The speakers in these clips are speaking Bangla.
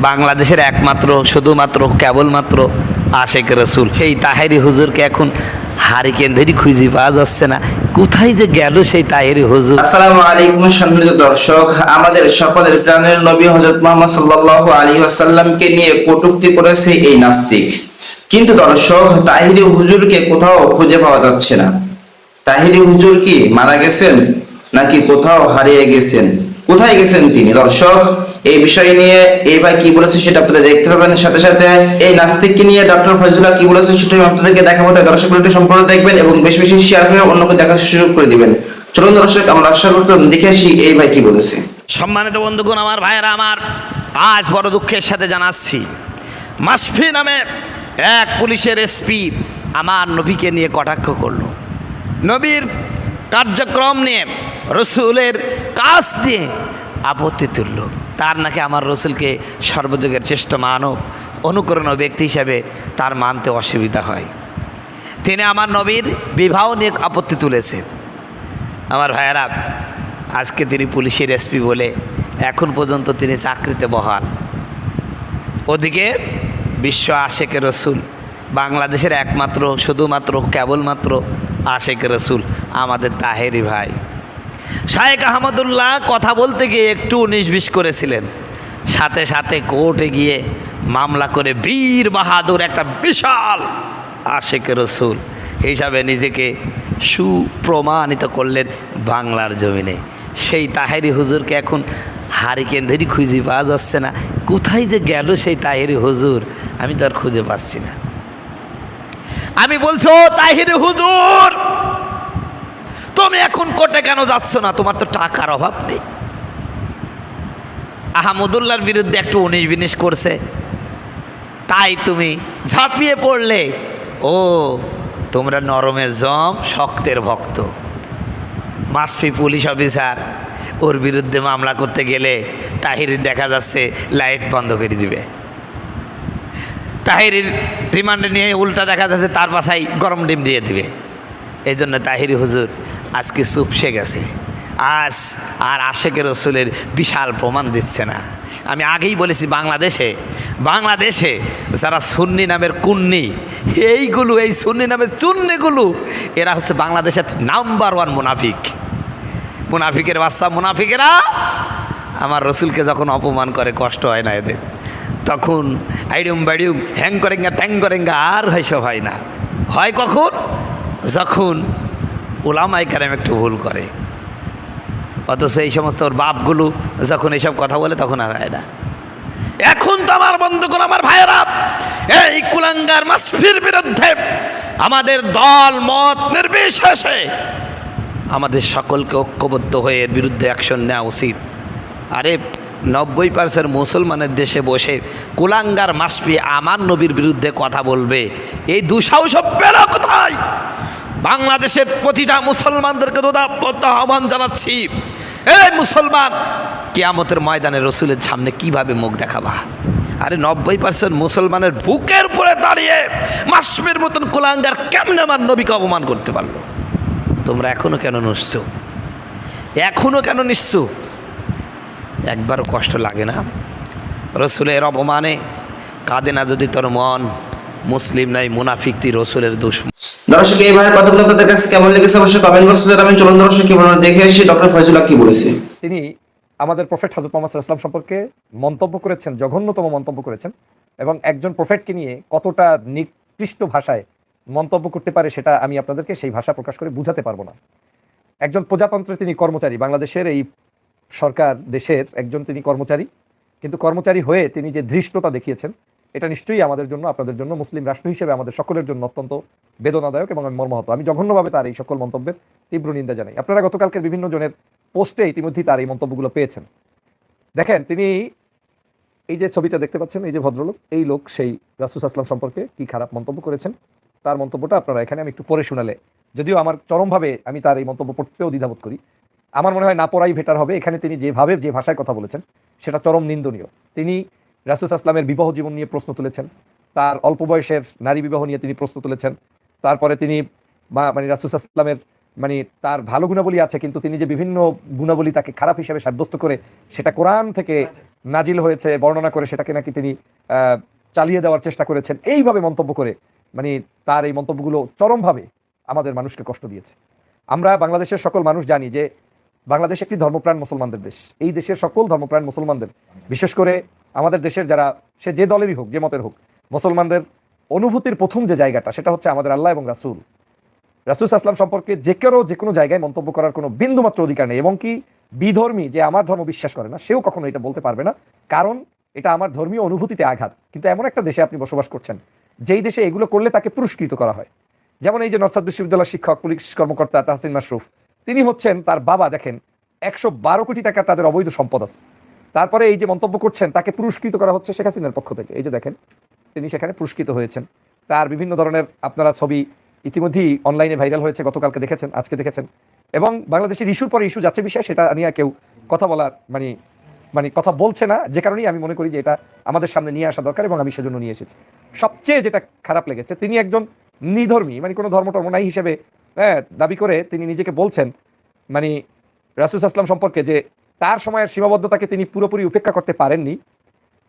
বাংলাদেশের একমাত্র, শুধুমাত্র, কেবলমাত্র আশেক রসুল। সেই তাহেরি হুজুরকে এখন হারিকেন ধরি খুঁজে পাওয়া যাচ্ছে না। কোথায় যে গেল সেই তাহেরি হুজুর? আসসালামু আলাইকুম সম্মানিত দর্শক, আমাদের সকলের প্রাণের নবী হযরত মুহাম্মদ সাল্লাল্লাহু আলাইহি ওয়াসাল্লামকে নিয়ে কটূক্তি করেছে এই নাস্তিক। কিন্তু দর্শক, তাহিরি হুজুরকে কোথাও খুঁজে পাওয়া যাচ্ছে না। তাহিরি হুজুর কি মারা গেছেন নাকি কোথাও হারিয়ে গেছেন? কোথায় গেছেন তিনি? দর্শক এই বিষয় নিয়ে এই ভাই কি বলেছে সেটা আপনারা দেখতে পাবেন। সাথে সাথে এই নাস্তিককে নিয়ে ডক্টর ফয়জুল্লাহ কি বলেছে সেটা আপনাদেরকে দেখাবো। তাই দর্শক ভিডিওটি সম্পূর্ণ দেখবেন এবং বেশি বেশি শেয়ার করে অন্যকে দেখার সুযোগ করে দিবেন। চলুন দর্শক, আমরা আশা করতাম দেখে আসি এই ভাই কি বলেছে। সম্মানিত বন্ধুগণ, আমার ভাইয়েরা, আমার আজ বড় দুঃখের সাথে জানাচ্ছি, মাসফি নামে এক পুলিশের এসপি আমার নবীকে নিয়ে কটাক্ষ করল। নবীর কার্যক্রম নিয়ে রসুলের কাজ নিয়ে আপত্তি তুলল। তার নাকি আমার রসুলকে সর্বযুগের শ্রেষ্ঠ মানব, অনুকরণীয় ব্যক্তি হিসাবে তার মানতে অসুবিধা হয়। তিনি আমার নবীর বিবাহ নিয়ে আপত্তি তুলেছেন। আমার ভাইয়েরা, আজকে তিনি পুলিশের এসপি বলে এখন পর্যন্ত তিনি চাকরিতে বহাল। ওদিকে বিশ্ব আশেকের রসুল, বাংলাদেশের একমাত্র, শুধুমাত্র, কেবলমাত্র আশেকের রসুল আমাদের তাহেরি ভাই। শায়েক আহমদুল্লাহ কথা বলতে গিয়ে একটু উনিশ বিশ করেছিলেন। সাথে সাথে কোর্টে গিয়ে মামলা করে বীর বাহাদুর একটা বিশাল আশেকের রসুল হিসাবে নিজেকে সুপ্রমাণিত করলেন বাংলার জমিনে। সেই তাহেরি হুজুরকে এখন হারিকেন ধরি খুঁজে পাওয়া যাচ্ছে না। কোথায় যে গেল সেই তাহেরি হুজুর আমি তো আর খুঁজে পাচ্ছি না। আমি বলছো তাহিরি হুজুর তুমি এখন কোর্টে কেন যাচ্ছ না? তোমার তো টাকার অভাব নেই। আহমদুল্লার বিরুদ্ধে একটু উনিশ বিনিশ করছে। তাই তুমি ঝাঁপিয়ে পড়লে। ও, তোমরা নরমের জম, শক্তের ভক্ত। মাসফি পুলিশ অফিসার, ওর বিরুদ্ধে মামলা করতে গেলে তাহির দেখা যাচ্ছে লাইট বন্ধ করে দিবে। তাহিরির রিমান্ডে নিয়ে উল্টা দেখা যাচ্ছে তার পাশাই গরম ডিম দিয়ে দিবে। এই জন্য তাহিরি হুজুর আজকে চুপসে গেছে। আজ আর আশেকের রসুলের বিশাল প্রমাণ দিচ্ছে না। আমি আগেই বলেছি, বাংলাদেশে বাংলাদেশে যারা সুন্নি নামের কুন্নি, এইগুলো, এই সুন্নি নামের চুন্নিগুলো, এরা হচ্ছে বাংলাদেশের নাম্বার ওয়ান মুনাফিক। মুনাফিকের বাচ্চা, মুনাফিকেরা আমার রসুলকে যখন অপমান করে, কষ্ট হয় না এদের। তখন আইডুম বাইডুম হ্যাং করেঙ্গা ট্যাং করেঙ্গা, আর হয়সব হয় না। হয় কখন? যখন ওলামাই কারেম একটু ভুল করে। অথচ এই সমস্ত ওর বাপগুলো যখন এইসব কথা বলে তখন আর হয় না। এখন তো আমার বন্ধুগণ, আমার ভাইয়েরা, এই কুলাঙ্গার মাসফির বিরুদ্ধে আমাদের দল, মত নির্বিশেষে আমাদের সকলকে ঐক্যবদ্ধ হয়ে এর বিরুদ্ধে অ্যাকশন নেওয়া উচিত। আরে, নব্বই পার্সেন্ট মুসলমানের দেশে বসে কুলাঙ্গার মাসপি আমার নবীর বিরুদ্ধে কথা বলবে। এই দুঃসাহস পেল কোথায়? বাংলাদেশের প্রতিটা মুসলমানদেরকে আহ্বান জানাচ্ছি। এই মুসলমান, কেয়ামতের ময়দানে রসুলের সামনে কীভাবে মুখ দেখাবা? আরে নব্বই পার্সেন্ট মুসলমানের বুকের উপরে দাঁড়িয়ে মাসমের মতন কুলাঙ্গার কেমন আমার নবীকে অপমান করতে পারল? তোমরা এখনও কেন নিশ্চু এখনও কেন নিশ্চু একবারও কষ্ট লাগে না। রসুলের অপমানে কাঁদে না যদি তোর মন। মুসলিম নাই মুনাফিক তুই রসুলের দুশ্মন। দর্শক এই ভাইয়ের কথাগুলো আপনাদের কাছে কেমন লেগেছে অবশ্যই কমেন্ট বক্সে জানাবেন। চলুন দর্শক কি বলেন দেখে আসি ডক্টর ফয়জুল্লাহ কি বলেছে। তিনি আমাদের প্রফেট হাজরত মোহাম্মদ সাল্লাল্লাহু সম্পর্কে মন্তব্য করেছেন জঘন্যতম মন্তব্য করেছেন এবং একজন প্রফেটকে নিয়ে কতটা নিকৃষ্ট ভাষায় মন্তব্য করতে পারে সেটা আমি আপনাদেরকে সেই ভাষা প্রকাশ করে বুঝাতে পারব না। একজন প্রজাতন্ত্রে তিনি কর্মচারী বাংলাদেশের এই সরকার দেশের একজন তিনি কর্মচারী কিন্তু কর্মচারী হয়ে তিনি যে ধৃষ্টতা দেখিয়েছেন এটা নিশ্চয়ই আমাদের জন্য, আপনাদের জন্য, মুসলিম রাষ্ট্র হিসেবে আমাদের সকলের জন্য অত্যন্ত বেদনাদায়ক এবং আমি মর্মাহত। আমি জঘন্যভাবে তার এই সকল মন্তব্যের তীব্র নিন্দা জানাই। আপনারা গতকালকের বিভিন্ন জনের পোস্টে ইতিমধ্যেই তার এই মন্তব্যগুলো পেয়েছেন। দেখেন, তিনি এই যে ছবিটা দেখতে পাচ্ছেন, এই যে ভদ্রলোক, এই লোক সেই রাসুস আসলাম সম্পর্কে কি খারাপ মন্তব্য করেছেন? তার মন্তব্যটা আপনারা এখানে আমি একটু পরে শোনালে। যদিও আমার চরমভাবে আমি তার এই মন্তব্য পড়তেও দ্বিধাবোধ করি। আমার মনে হয় না পড়াই ভেটার হবে। এখানে তিনি যেভাবে যে ভাষায় কথা বলেছেন, সেটা চরম নিন্দনীয়। তিনি রাসুস আসলামের বিবাহ জীবন নিয়ে প্রশ্ন তুলেছেন। তার অল্প বয়সের নারী বিবাহ নিয়ে তিনি প্রশ্ন তুলেছেন। তারপরে তিনি মানে রাসুস আসলামের মানে তার ভালো গুণাবলী আছে, কিন্তু তিনি যে বিভিন্ন গুণাবলী তাকে খারাপ হিসেবে সাব্যস্ত করে সেটা কোরআন থেকে নাজিল হয়েছে, বর্ণনা করে সেটাকে নাকি তিনি চালিয়ে দেওয়ার চেষ্টা করেছেন। এইভাবে মন্তব্য করে মানে তার এই মন্তব্যগুলো চরমভাবে আমাদের মানুষকে কষ্ট দিয়েছে। আমরা বাংলাদেশের সকল মানুষ জানি যে বাংলাদেশ একটি ধর্মপ্রাণ মুসলমানদের দেশ। এই দেশের সকল ধর্মপ্রাণ মুসলমানদের, বিশেষ করে আমাদের দেশের যারা, সে যে দলেরই হোক, যে মতের হোক, মুসলমানদের অনুভূতির প্রথম যে জায়গাটা, সেটা হচ্ছে আমাদের আল্লাহ এবং রাসূল। রাসুল আসলাম সম্পর্কে যে কেউ যে কোনো জায়গায় মন্তব্য করার কোনো বিন্দুমাত্র অধিকার নেই, এবং কি বিধর্মী যে আমার ধর্ম বিশ্বাস করে না, সেও কখনো এটা বলতে পারবে না, কারণ এটা আমার ধর্মীয় অনুভূতিতে আঘাত। কিন্তু এমন একটা দেশে আপনি বসবাস করছেন, যেই দেশে এগুলো করলে তাকে পুরস্কৃত করা হয়। যেমন এই যে নর্থ বিশ্ববিদ্যালয়ের শিক্ষক, পুলিশ কর্মকর্তা তাহসিন মাসরুফ তিনি হচ্ছেন তার বাবা, দেখেন, একশো বারো কোটি টাকা তাদের অবৈধ সম্পদ আছে। তারপরে এই যে মন্তব্য করছেন, তাকে পুরস্কৃত করা হচ্ছে শেখ হাসিনার পক্ষ থেকে। এই যে দেখেন, তিনি সেখানে পুরস্কৃত হয়েছেন। তার বিভিন্ন ধরনের আপনারা ছবি ইতিমধ্যেই অনলাইনে ভাইরাল হয়েছে, গতকালকে দেখেছেন, আজকে দেখেছেন। এবং বাংলাদেশের ইস্যুর পরে ইস্যু যাচ্ছে বিষয়, সেটা নিয়ে কেউ কথা বলার মানে মানে কথা বলছে না। যে কারণেই আমি মনে করি যে এটা আমাদের সামনে নিয়ে আসা দরকার এবং আমি সেজন্য নিয়ে এসেছি। সবচেয়ে যেটা খারাপ লেগেছে, তিনি একজন নিধর্মী মানে কোনো ধর্ম টর্ম নাই হিসেবে হ্যাঁ দাবি করে তিনি নিজেকে বলছেন মানে রাসুস আসলাম সম্পর্কে যে তার সময়ের সীমাবদ্ধতাকে তিনি পুরোপুরি উপেক্ষা করতে পারেননি।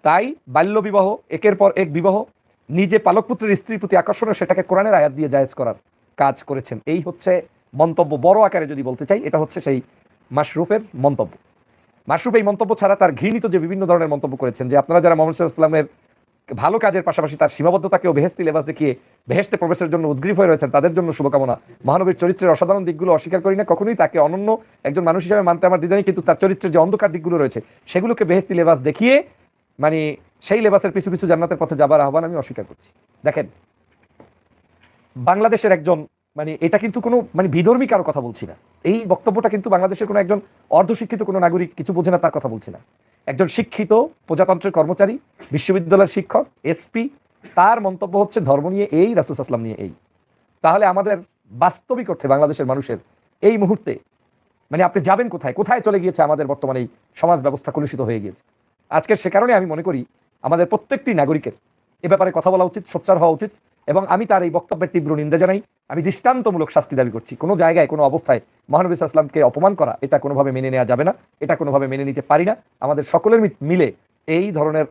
তাই বাল্যবিবাহ, একের পর এক বিবাহ, নিজে পালকপুত্রের স্ত্রীর প্রতি আকর্ষণে সেটাকে কোরআনের আয়াত দিয়ে জায়েজ করার কাজ করেছেন। এই হচ্ছে মন্তব্য বড় আকারে যদি বলতে চাই, এটা হচ্ছে সেই মাশরুফের মন্তব্য। মাশরুফ এই মন্তব্য ছাড়া তার ঘৃণিত যে বিভিন্ন ধরনের মন্তব্য করেছেন, যে আপনারা যারা মোহাম্মদ ইসলামের ভালো কাজের পাশাপাশি তার সীমাবদ্ধতাকেও বেহেস্তি লেবাস দেখিয়ে বেহেস্তে প্রবেশের জন্য উদ্গ্রীব হয়ে রয়েছেন, তাদের জন্য শুভকামনা। মহানবীর চরিত্রের অসাধারণ দিকগুলো অস্বীকার করি না, কখনোই তাকে অনন্য একজন মানুষ হিসেবে মানতে আমার দিদানি কিন্তু তার চরিত্রের যে অন্ধকার দিকগুলো রয়েছে, সেগুলোকে বেহেস্তি লেবাস দেখিয়ে মানে সেই লেবাসের পিছু পিছু জান্নাতের পথে যাবার আহ্বান আমি অস্বীকার করছি। দেখেন, বাংলাদেশের একজন মানে এটা কিন্তু কোনো মানে বিধর্মী কারও কথা বলছি না। এই বক্তব্যটা কিন্তু বাংলাদেশের কোনো একজন অর্ধশিক্ষিত কোনো নাগরিক কিছু বোঝে না, তার কথা বলছি না। একজন শিক্ষিত প্রজাতন্ত্রের কর্মচারী, বিশ্ববিদ্যালয়ের শিক্ষক এসপি তার মন্তব্য হচ্ছে ধর্ম নিয়ে এই, রাসুল আসলাম নিয়ে এই। তাহলে আমাদের বাস্তবিক অর্থে বাংলাদেশের মানুষের এই মুহূর্তে মানে আপনি যাবেন কোথায়? কোথায় চলে গিয়েছে আমাদের বর্তমানে এই সমাজ ব্যবস্থা কলুষিত হয়ে গিয়েছে? আজকের সে কারণে আমি মনে করি, আমাদের প্রত্যেকটি নাগরিকের এ ব্যাপারে কথা বলা উচিত, সোচ্চার হওয়া উচিত। এবং আমি তার এই বক্তব্যের তীব্র নিন্দা জানাই। আমি দৃষ্টান্তমূলক শাস্তি দাবি করছি। কোনো জায়গায়, কোনো অবস্থায় মহানবী ইসলামকে অপমান করা, এটা কোনোভাবে মেনে নেওয়া যাবে না, এটা কোনোভাবে মেনে নিতে পারি না। আমাদের সকলের মিলে এই ধরনের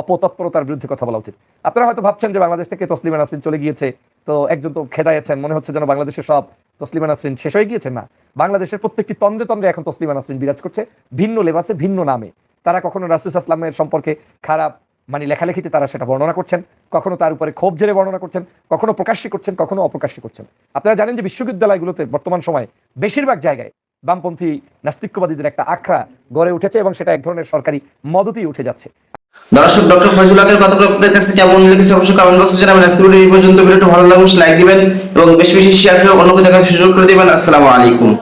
অপতৎপরতার বিরুদ্ধে কথা বলা উচিত। আপনারা হয়তো ভাবছেন যে বাংলাদেশ থেকে তসলিমা নাসরিন চলে গিয়েছে, তো একজন তো খেদাইয়েছেন মনে হচ্ছে যেন বাংলাদেশের সব তসলিমা নাসরিন শেষ হয়ে গিয়েছে না, বাংলাদেশের প্রত্যেকটি তন্দ্রে তন্দ্রে এখন তসলিমা নাসরিন বিরাজ করছে, ভিন্ন লেবাসে, ভিন্ন নামে। তারা কখনো রাসুল আসলামের সম্পর্কে খারাপ মানে লেখালেখিতে তারা সেটা বর্ণনা করছেন, কখনো তার উপরে ক্ষোভ জেরে বর্ণনা করছেন, কখনো প্রকাশ্যে করছেন, কখনো অপ্রকাশ্যে করছেন। আপনারা জানেন যে বিশ্ববিদ্যালয়গুলোতে বর্তমান সময়ে বেশিরভাগ জায়গায় বামপন্থী নাস্তিক্যবাদীদের একটা আখড়া গড়ে উঠেছে এবং সেটা এক ধরনের সরকারি মদতেই উঠে যাচ্ছে। দর্শক, ডক্টর ফজলুল হকের কথাগুলো আপনাদের কাছে কেমন লেগেছে অবশ্যই কমেন্ট বক্সে জানাবেন। আজকে ভিডিও এই পর্যন্ত। ভিডিওটা ভালো লাগলে লাইক দিবেন এবং বেশি বেশি শেয়ার করে অন্যকে দেখার সুযোগ করে দিবেন। আসসালামু আলাইকুম।